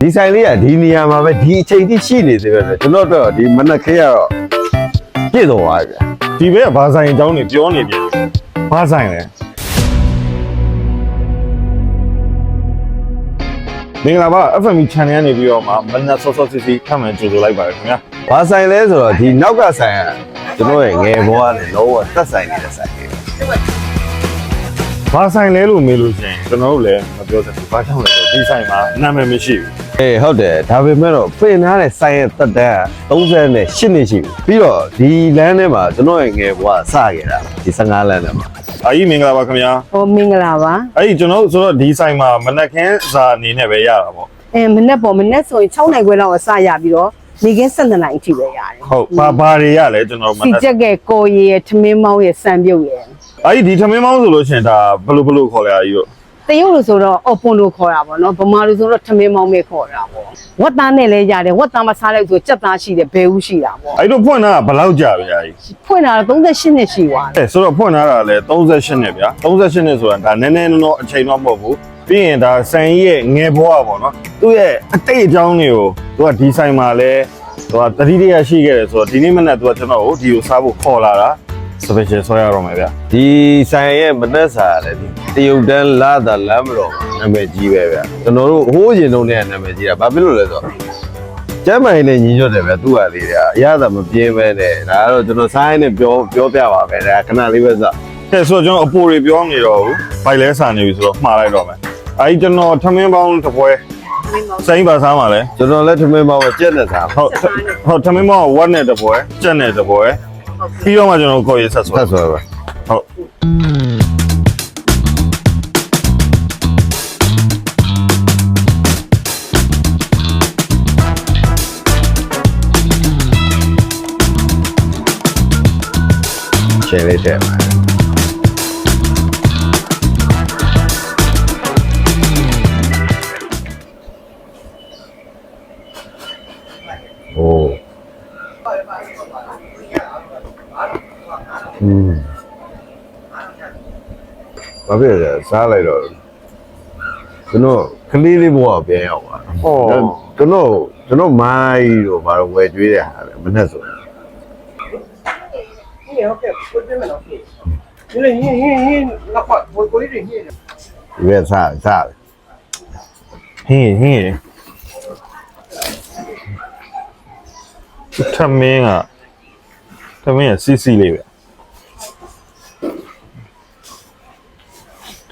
ဒီဆိုင်လေးကဒီနေရာမှာပဲဒီအချိန်ထိရှိနေသေးပဲဆိုကျွန်တော်တို့ဒီမနက်ခင်းကတော့ပြည့်တော်ပါဗျာဒီဘက်ကဘာဆိုင်အကြောင်းတွေပြောနေပြန်ဘာဆိုင်လဲမင်္ဂလာပါ FME channel ကနေပြီးတော့မှမနက်စောစောစီစီခန့်မှန်ကြိုဆိုလိုက်ပါတယ်ခင်ဗျာဘာဆိုင်လဲဆိုတော့ဒီနောက်ကဆိုင်ကကျွန်တော်ရဲ့ငယ်ဘဝနဲ့လုံးဝသက်ဆိုင်နေတဲ့ဆိုင်လေးဘာဆိုင်လဲလို့မေးလို့ရှိရင်ကျွန်တော်တို့လည်းမပြောစဘူးဘာကြောင့်လဲဆိုတော့ဒီဆိုင်မှာနာမည်မရှိဘူး အေးဟုတ်တယ်ဒါပေမဲ့တော့ပြင်ထားတဲ့ဆိုင်ရဲ့တက်တန်းက38နှစ်ရှိပြီပြီးတော့ဒီလမ်းထဲမှာကျွန်တော်ရဲ့ငယ်ဘဝစခဲ့တာဒီ15လမ်းထဲမှာအာကြီးမင်္ဂလာပါခင်ဗျာဟိုမင်္ဂလာပါအဲ့ဒီကျွန်တော်တို့ဆိုတော့ဒီဆိုင်မှာမနက်ခင်းစာအနေနဲ့ပဲရတာပေါ့အဲမနေ့ပေါ်မနေ့ဆိုရင်6နိုင်ခွဲလောက်အစရပြီးတော့နေကင်း7နိုင်အထိပဲရတယ်ဟုတ်ဘာဘာတွေရလဲကျွန်တော်မစီနက်ချက်ကဲကိုရီရဲ့ထမင်းမောင်းရဲ့စံပြုတ်ရဲ့အဲ့ဒီဒီထမင်းမောင်းဆိုလို့ရှိရင်ဒါဘယ်လိုဘယ်လိုခေါ်လဲအာကြီးတို့ တရုတ်လို့ဆိုတော့အော်ပွန်လို့ခေါ်တာပေါ့နော်ဗမာလို့ဆိုတော့ထမင်းမောင်းပဲခေါ်တာပေါ့ဝတ်သားနဲ့လည်းရတယ်ဝတ်သားမစားလိုက်ဆိုကြက်သားရှိတယ်ဘဲဦးရှိတာပေါ့အဲ့တို့ဖွင့်တာကဘယ်လောက်ကြာပြီအာကြီးဖွင့်တာတော့38နှစ်ရှိသွားတယ်အဲဆိုတော့ဖွင့်ထားတာလည်း38နှစ်ဗျာ38နှစ်ဆိုတာဒါနည်းနည်းတော့အချိန်တော့မဟုတ်ဘူးပြီးရင်ဒါဆိုင်ကြီးရဲ့ငယ်ဘွားပေါ့နော်သူ့ရဲ့အတိတ်အကြောင်းတွေကိုသူကဒီဆိုင်မှာလဲသူကတတိတရရှိခဲ့တယ်ဆိုတော့ဒီနေ့မနက်သူကကျွန်တော်ကိုဒီကိုစားဖို့ခေါ်လာတာ special ဆွဲရတော့မယ်ဗျာဒီဆိုင်ရဲ့မနက်စာလည်းဒီတရုတ်တန်းလာတာလမ်းမတော်နာမည်ကြီးပဲဗျကျွန်တော်တို့ဟိုးရင်တုန်းကနာမည်ကြီးတာဘာဖြစ်လို့လဲဆိုတော့ကျမ်းမိုင်နဲ့ညီညွတ်တယ်ဗျသူ့ဟာလေးတွေအရသာမပြင်းပဲနဲ့ဒါကတော့ကျွန်တော်ဆိုင်းနဲ့ပြောပြောပြပါပဲဒါခဏလေးပဲစကဲဆိုတော့ကျွန်တော်အပိုတွေပြောနေတော့ဘူးဘိုက်လဲစာနေပြီဆိုတော့မှားလိုက်တော့မယ်အဲဒီကျွန်တော်ထမင်းပေါင်းတစ်ပွဲစိမ့်ပါစားမှာလဲကျွန်တော်လည်းထမင်းပေါင်းပဲကြက်နဲ့စားဟုတ်ဟုတ်ထမင်းပေါင်းဝတ်နဲ့တစ်ပွဲကြက်နဲ့တစ်ပွဲ ပြီးတော့မှကျွန်တော်ကိုယ်ရေးဆက်ဆွဲဆက်ဆွဲပဲဟုတ် อืมဘာဖြစ်လဲစားလိုက်တော့ကျွန်တော်ကလေးလေးဘဝပြန်ရောက်ပါဟောကျွန်တော်ကျွန်တော်မိုင်းတို့ဘာလို့ဝယ်ကျွေးတဲ့ဟာလဲမနဲ့ဆိုဒီရောကပုတ်တယ်မလို့ဒီလေညင်းညင်းညင်းလောက်ပါဘယ်ကိုရင်းညင်းဒီကစားစားဟင်းဟင်းထမင်းကထမင်းကစီးစီးလေးပဲ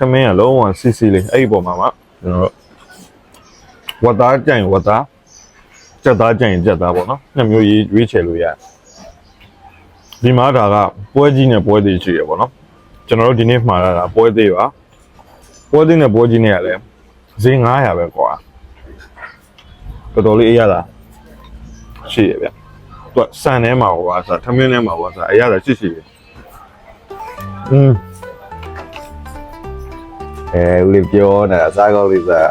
ထမင်းကလုံးဝစီစီလေးအဲ့ဒီပုံမှာမှကျွန်တော်တို့ဝတ်သားကြိုင်ဝတ်သားကြက်သားကြိုင်ကြက်သားပေါ့နော်နှစ်မျိုးရေးရွေးချယ်လို့ရတယ်ဒီမှာဒါကပွဲကြီးနဲ့ပွဲသေးရှိရပေါ့နော်ကျွန်တော်တို့ဒီနေ့မှားတာကပွဲသေးပါပွဲသေးနဲ့ပွဲကြီးနဲ့ကလည်းဈေး900ပဲကွာတော်တော်လေးအေးရတာရှိရဗျသူကစံထဲမှာဟောပါဆိုထမင်းထဲမှာဟောပါဆိုအေးရတာရှိရှိပဲอืม အဲဦးလေးပြောနေတာအစားကောင်းလေးစား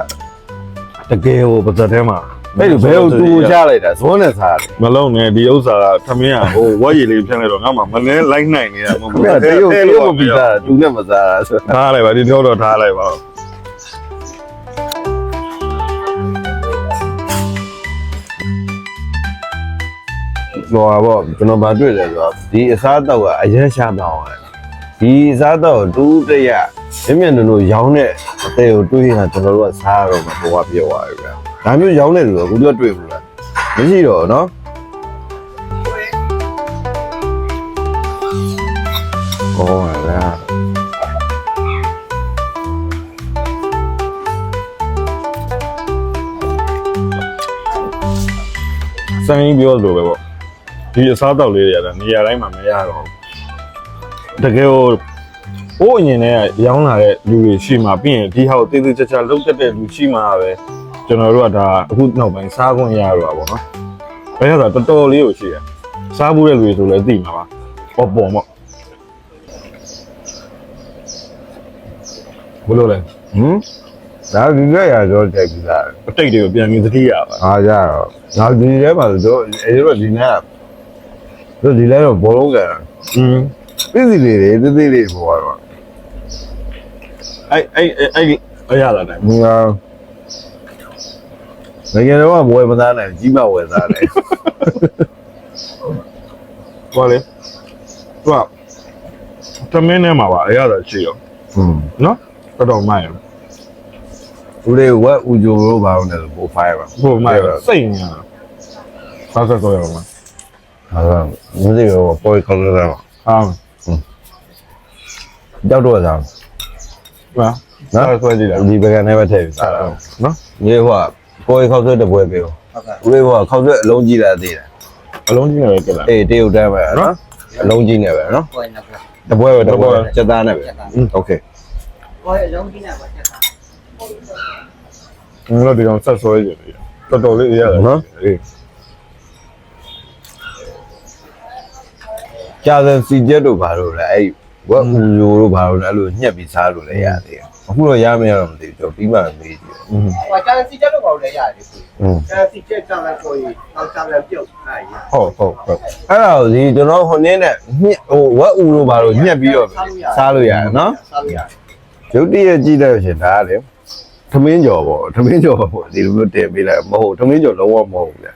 တကယ်ဟိုပါဇက်ထဲမှာအဲ့ဒီဘဲကိုတူချလိုက်တာဇွန်းနဲ့စားတယ်မလုံးနဲ့ဒီဥစ္စာကထမင်းကဟိုဝက်ရည်လေးဖြန့်လိုက်တော့ငါမှမလဲလိုက်နိုင်နေတာမဟုတ်ခဘူးင်ဗျတရုတ်တရုတ်မပြီးသားတူနဲ့မစားတာဆိုထားလိုက်ပါဒီတော့တော့ထားလိုက်ပါတော့ပေါ့ကျွန်တော်ဗာတွေ့တယ်ဆိုတော့ဒီအစားတော့ကအရင်ရှာမအောင်တယ်ဒီအစားတော့တူတရ မြင်မြန်တို့တို့ရောင်းတဲ့အသေးကိုတွေးရင်ကျွန်တော်တို့ကစားရတော့မှာပေါ်ပါပြောပါရယ်။ဒါမျိုးရောင်းတဲ့လူကအခုတော့တွေ့ဘူးလား။မရှိတော့နော်။ဟောလား။ိုင်းပြောလို့ပဲပေါ့ဒီအစားတောက်လေးတွေကလည်းနေရာတိုင်းမှာမရတော့ဘူးတကယ်ဟို ဟိုအရင်နဲ့ရောင်းလာတဲ့လူတွေရှိမှပြီးရင်ဒီဟာကိုတေးသေးချာချာလုံးတက်တဲ့လူရှိမှပဲကျွန်တော်တို့ကဒါအခုနောက်ပိုင်းစားခွင့်ရတော့ပါပေါ့နော်ဘယ်ရတာတော်တော်လေးကိုရှိရစားဘူးတဲ့လူတွေဆိုလည်းသိမှာပါပေါ့ပေါ့ပေါ့ဘလို့လဲဟမ်ဒါဒီကရတော့တက်ပြီလားအတိတ်တွေကိုပြန်ပြီးသတိရပါအားကြတော့ဒါဒီထဲမှာတော့အဲတော့ဒီနေ့တို့ဒီလဲတော့ဘောလုံးကอืมပြည်စီလေးတွေသေးသေးလေးပေါ်တော့ အဲ့အဲ့အဲ့အဲ့အရလာတယ်ငါငယ်ငယ်တော့ကဝယ်မသားနိုင်ကြီးမဝယ်သားတယ်ဟောလေသူကတမင်းနဲ့မှာပါအရသာရှိရောอืมနော်တော်တော်မိုက်ရဦးလေးဝက်ဦးဂျိုတို့ဘာလို့လဲဆိုပိုဖိုင်ပါဟိုမိုက်ရစိတ်ညာစားစားတော့ရမှာဟာမသိရောပေါ်ခေါ်လာတာဟာကြောက်တော့စား နော်စားဆွဲကြည့်လိုက် ဒီဘက်ကနေပဲထည့်ပြီးစားတာ နော် ဒီဟိုကပေါ်ခေါက်ဆွဲတစ်ပွဲပေးဦးဦးလေးဟိုကခေါက်ဆွဲအလုံးကြီးလာသေးတယ် အလုံးကြီးနဲ့ပဲကြည့်လိုက် အေးတရုတ်တန်းပဲနော်အလုံးကြီးနဲ့ပဲနော် ကိုယ်နော်ကို တစ်ပွဲပဲတစ်ပွဲစက်သားနဲ့ပဲโอเค ကိုယ်လုံးကြီးနေပါချက်တာ ငါတို့ဒီကောင်ဆက်ဆွဲကြည့်တယ်တော်တော်လေးရတယ်အေး ကြာစံစီချက်တို့ဘာလို့လဲအဲ့ ဝက်ဦးဂျိုတို့ဘာလို့လဲအဲ့လိုညှက်ပြီးစားလို့လည်းရသေးတယ်အခုတော့ရမရတော့မသိဘူးကျွန်တော်ပြီးမှမေးကြည့် อืม ဟိုကျန်စီချက်တော့လည်းရတယ်ကို อืม ကျန်စီချက်ကျန်တဲ့ကိုကြီးတော့ကျန်တဲ့ပြုတ်အဲ့ရ ဟုတ်ဟုတ်ဟုတ် အဲ့ဒါကိုဒီကျွန်တော်ဟိုနေ့နဲ့ညှက်ဟိုဝက်ဦးတို့ဘာလို့ညှက်ပြီးတော့စားလို့ရတယ်နော် စားလို့ရ ရုပ်တရက်ကြည့်တဲ့ရှင်ဒါကလေသမင်းကြော်ပေါ့သမင်းကြော်ပေါ့ဒီလိုမျိုးတင်ပေးလိုက်မဟုတ်သမင်းကြော်လုံးဝမဟုတ်ဘူးလေ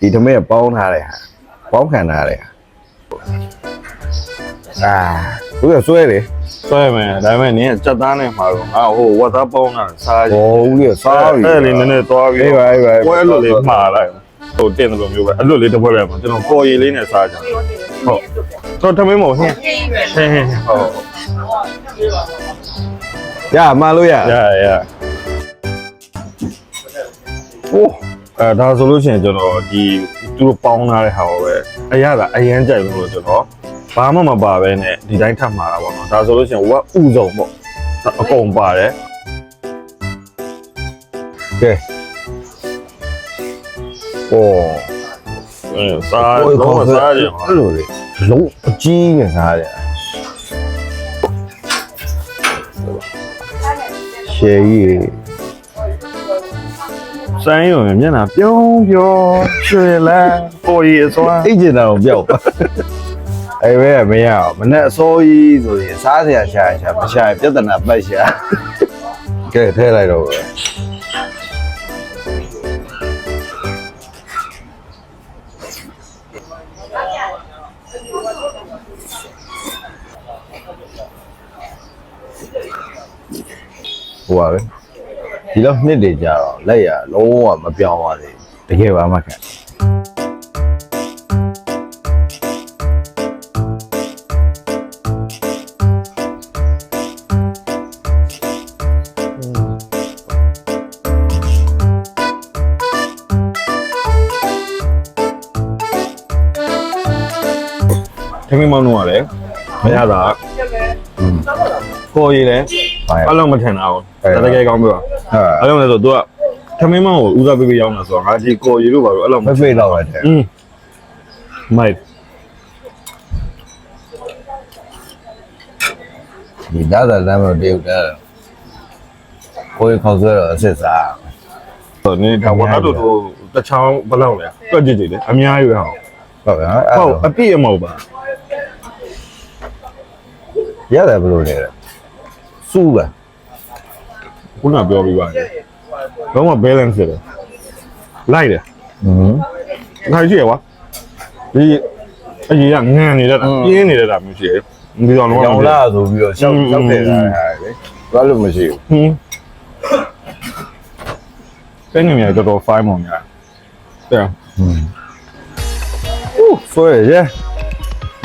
ဒီသမင်းကပေါင်းထားတဲ့ဟာပေါင်းခံထားတဲ့ဟာ အာဘုရားဆွဲလေဆွဲမယ်ဒါပေမဲ့နင်းကစက်သားနဲ့မှာတော့ငါဟိုဝတ်သားပေါင်းတာစားကြည့်ဘောဦးကြီးစားပြီအဲ့လေးနည်းနည်းသွားပြီးအေးပါအေးပါပွဲအဲ့လိုလေးမှားလိုက်ဟိုတင်တယ်လို့မျိုးပဲအဲ့လိုလေးတစ်ပွဲပဲမှာကျွန်တော်ပေါ်ရည်လေးနဲ့စားကြဟုတ်တော့ထမင်းမဟုတ်ဟင်းဟင်းဟင်းဟုတ်ရမလို့ရရရโอ้အဲဒါဆိုလို့ရှိရင်ကျွန်တော်ဒီသူတို့ပေါင်းထားတဲ့ဟာကိုပဲအရသာအရန်ကြိုက်လို့ကျွန်တော် ဘာမှမပါပဲနဲ့ဒီတိုင်းထပ်မှာတာပေါ့နော်ဒါဆိုလို့ရှိရင်ဝက်ဥဆုံးပေါ့အကုန်ပါတယ်ကဲโอ้အဲစားလုံးဝစားကြပါအဲ့လိုလေလုံးအကြီးနဲ့စားတယ်ရှယ်ကြီးစမ်းရုံနဲ့မျက်နှာပြုံးပြောရွှေလန်းပေါ်ရည်အစွမ်းအိတ်ကျင်တာကိုပြောက် အဲ့ဘဲမရအောင်မနဲ့အစိုးကြီးဆိုရင်စားစရာရှာရှာမရှာရင်ပြဿနာပတ်ရှာကဲထဲလိုက်တော့ပဲဟိုပါပဲဒီလောက်နှစ်တွေကြာတော့လက်ရလုံးဝမပြောင်းပါသေးဘူးတကယ်ပါမှခံ ထမင်းမောင်းတော့ရတယ်မရတာကိုရည်လဲအလုံးမထန်တာကိုတကယ်ကောင်းပြီပါအလုံးလဲဆိုသူကထမင်းမောင်းကိုဦးစားပေးပေးရောင်းတာဆိုတော့ငါဒီကိုရည်တို့ဘာလို့အလုံးမဖေးတော့ရတယ်อืมမိုက်ဒီဒါသာလမ်းမတရုတ်တာကိုရည်ခေါ်ဆိုတော့အစစ်စားတော့နေဒါဝါတို့တို့တချောင်းဘလောက်လဲတွက်ကြည့်ကြည့်လေအများကြီးရအောင်ဟုတ်ကဲ့ဟုတ်အပြည့်အမောက်ပါ ရတယ်ဘယ်လိုလဲစူးပါခုနပြောပြီးပါတယ်တော့မှ balance ဖြစ်တယ်လိုက်တယ်อืมခိုင်ရှိရကွာဒီအကြီးကငန်နေတဲ့ပြင်းနေတဲ့တာမျိုးရှိတယ်ဒီတော့လောလောလာဆိုပြီးတော့ရှောက်ရှောက်တယ်တာလေဘာလို့မရှိဘူးဟင်းပဲနေမြတော်တော်ဖိုင်းမော်များတဲ့ဟင်းအိုးဆိုရရဲ့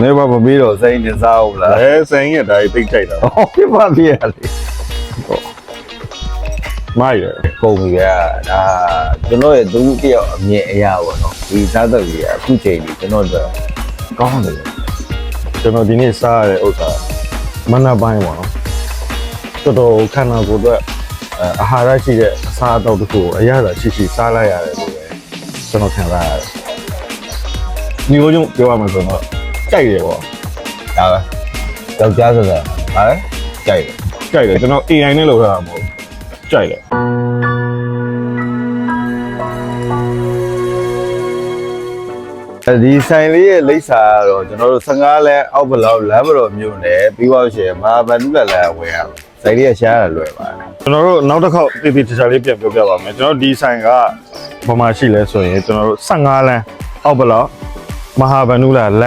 နေဘာမပြီးတော့စိတ်နေစားဦးလားအဲဆိုင်ရတိုင်းတိတ်ကြိုက်တာဟောပြပါပြရလေမိုက်ရကုန်ပြီဗျာဒါကျွန်တော်ရဲ့သူတယောက်အမြင်အရာပေါ့နော်ဒီစားတော့ကြီးအခုချိန်ကြီးကျွန်တော်တို့ကောင်းတယ်ကျွန်တော်ဒီနေ့စားရတဲ့ဥစ္စာမနက်ပိုင်းပေါ့နော်တော်တော်ခန္ဓာကိုယ်အတွက်အဲအာဟာရရှိတဲ့အစားအသောက်တစ်ခုကိုအရသာရှိရှိစားလိုက်ရတယ်လို့ပဲကျွန်တော်ခံစားရတယ်ဒီလိုကြောင့်ပြောရမှာဆိုတော့ ကြိုက်တယ်ပေါ့ဒါပဲယောက်ျားဆိုတာဟာလေကြိုက်တယ်ကြိုက်တယ်ကျွန်တော် AI နဲ့လုပ်ထားတာမဟုတ်ကြိုက်တယ်ဒီဆိုင်လေးရဲ့လိပ်စာကတော့ကျွန်တော်တို့15လဲအောက်ဘလောက်လမ်းမတော်မြို့နယ်ပြီးတော့ရှင်မဟာဗန္ဓုလလမ်းဝင်ရအောင်ဆိုင်လေးကရှားရလွယ်ပါတယ်ကျွန်တော်တို့နောက်တစ်ခေါက်တည်တည်ချာချာလေးပြန်ပြောပြပါမယ်ကျွန်တော်ဒီဆိုင်ကဘာမှရှိလဲဆိုရင်ကျွန်တော်တို့15လမ်းအောက်ဘလောက်မဟာဗန္ဓုလာလ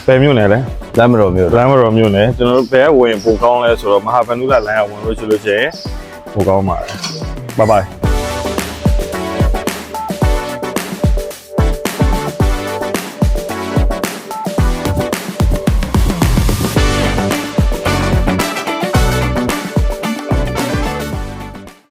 မ်းပဲမြို့နယ်လဲလမ်းမတော်မျိုးလမ်းမတော်မြို့နယ်ကျွန်တော်တို့ဘယ်ဝင်ပိုကောင်းလဲဆိုတော့မဟာဗန္ဓုလာလမ်းကဝင်လို့ရှိလို့ရှိရင်ပိုကောင်းပါတယ်ဘိုင်ဘိုင်